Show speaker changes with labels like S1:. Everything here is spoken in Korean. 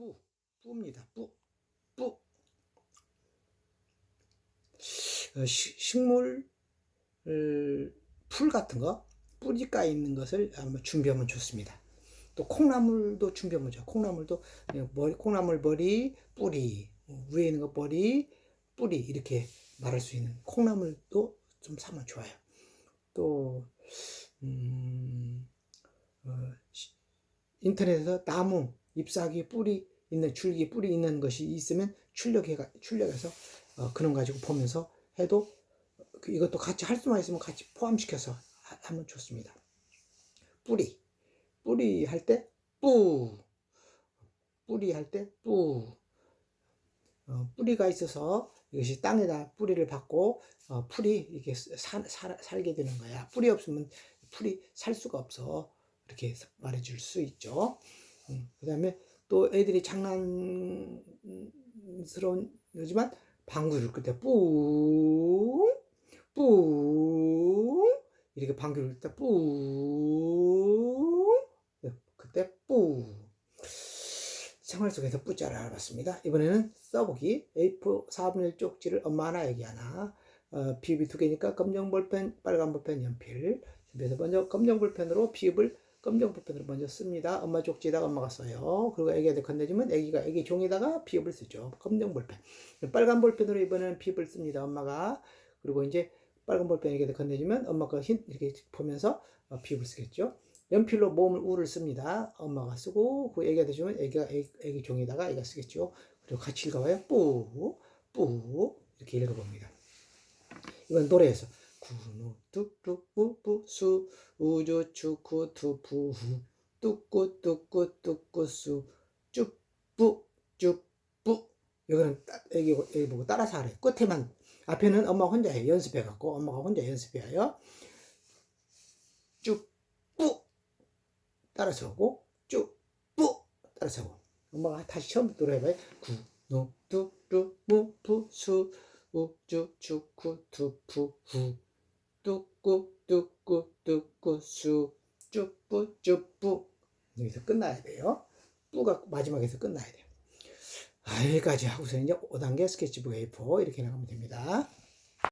S1: 뿌, 뿌입니다. 뿌, 뿌. 어, 시- 식물 어, 풀 같은 거 뿌리가 있는 것을 준비하면 좋습니다. 또 콩나물도 준비하면 좋아요. 콩나물도 그냥 머리, 콩나물 머리, 뿌리 어, 위에 있는 거 머리, 뿌리 이렇게 말할 수 있는 콩나물도 좀 사면 좋아요. 또 음, 어, 시- 인터넷에서 나무 잎사귀 뿌리 있는 줄기 뿌리 있는 것이 있으면 출력해 출력해서 어, 그런 가지고 보면서 해도 그 이것도 같이 할 수만 있으면 같이 포함시켜서 하- 하면 좋습니다. 뿌리 뿌리 할 때 뿌 뿌리 할 때뿌 어, 뿌리가 있어서 이것이 땅에다 뿌리를 받고 어, 풀이 이게 사, 사, 살게 되는 거야. 뿌리 없으면 풀이 살 수가 없어. 이렇게 말해줄 수 있죠. 그 다음에 또 애들이 장난스러운 거지만 방구를 그때 뿌, 뿌 이렇게 방구를 때 뿌, 그때 뿌. 생활 속에서 뿌자를 알아봤습니다. 이번에는 써보기 A4 4분의 1 쪽지를 엄마 하나 애기 하나 어, 비읍이 두 개니까 검정 볼펜 빨간 볼펜 연필 준비해서 먼저 검정 볼펜으로 비읍을 검정 볼펜으로 먼저 씁니다. 엄마 쪽지에다가 엄마가 써요. 그리고 애기한테 건네주면 애기가 애기 종이에다가 비읍을 쓰죠. 검정 볼펜 빨간 볼펜으로 이번에는 비읍을 씁니다. 엄마가 그리고 이제 빨간 볼펜 애기한테 건네주면 엄마가 흰 이렇게 보면서 어, 비읍을 쓰겠죠. 연필로 모음을 우를 씁니다. 엄마가 쓰고 그 애기한테 주면 애기가 애기, 애기 종이에다가 애기가 쓰겠죠. 그리고 같이 읽어봐요. 뿌, 뿌 이렇게 읽어봅니다. 이건 노래에서 구누 뚝뚝 뿌뿌 수 우주 축구 투푸 후 뚝꾸 뚝꾸 뚝꾸 수 쭈뿌 쭈뿌. 이거는 따- 애기, 애기 보고 따라서 하래. 끝에만. 앞에는 엄마 혼자 해. 연습해 갖고 엄마가 혼자 연습해요. 쭈뿌. 따라서 하고 쭈뿌. 따라서 하고. 엄마가 다시 처음부터 노래해봐요. 구누 뚝뚝 뿌뿌 수 우주 축구 투푸 후 뚜꾸 뚜꾸 뚜꾸 수 쭈뿌 쭈뿌 여기서 끝나야 돼요. 뿌가 마지막에서 끝나야 돼요. 아, 여기까지 하고서 이제 5단계 스케치북 A4 이렇게 나가면 됩니다.